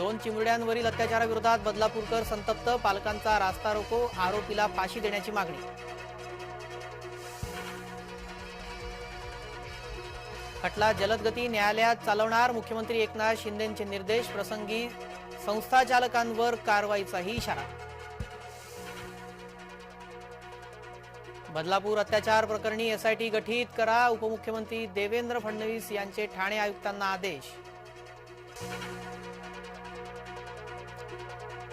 दोन चिमुरड्यांवरील अत्याचाराविरोधात बदलापूरकर संतप्त. पालकांचा रास्ता रोको आरोपीला फाशी देण्याची मागणी. खटला जलदगती न्यायालयात चालवणार मुख्यमंत्री एकनाथ शिंदेचे निर्देश. प्रसंगी संस्थाचालकांवर कारवाईचाही इशारा. बदलापूर अत्याचार प्रकरणी एसआयटी गठीत करा उपमुख्यमंत्री देवेंद्र फडणवीस यांचे ठाणे आयुक्तांना आदेश.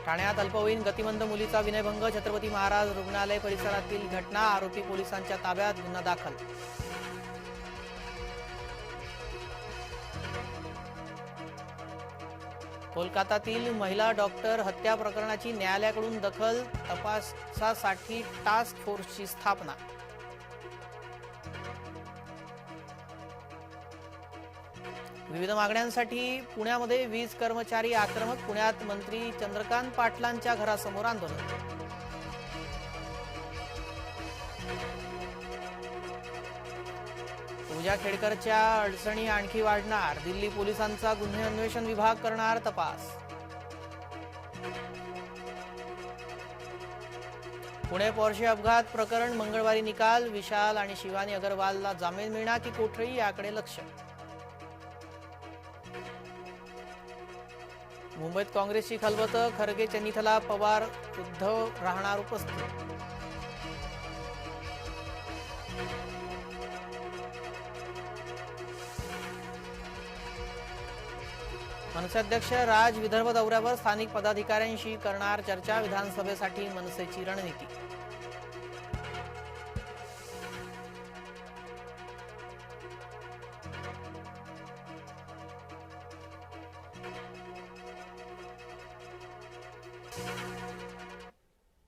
ठाण्यात अल्पवयीन गतिमंद मुलीचा विनयभंग छत्रपती महाराज रुग्णालय परिसरातील घटना आरोपी पोलिसांच्या ताब्यात गुन्हा दाखल. कोलकातातील महिला डॉक्टर हत्या प्रकरणाची न्यायालयाकडून दखल तपासासाठी टास्क फोर्सची स्थापना. विविध मागण्यांसाठी पुण्यामध्ये वीज कर्मचारी आक्रमक पुण्यात मंत्री चंद्रकांत पाटलांच्या घरासमोर आंदोलन. पूजा खेडकरच्या अडचणी आणखी वाढणार दिल्ली पोलिसांचा गुन्हे अन्वेषण विभाग करणार तपास. पुणे पोर्शे अपघात प्रकरण मंगळवारी निकाल विशाल आणि शिवानी अगरवालला जामीन मिळणार की कोठडी याकडे लक्ष? मुंबईत काँग्रेसची खलबत खरगे निथला पवार उद्धव राहणार उपस्थित. मनसे अध्यक्ष राज विदर्भ दौऱ्यावर स्थानिक पदाधिकाऱ्यांशी करणार चर्चा विधानसभेसाठी मनसेची रणनीती.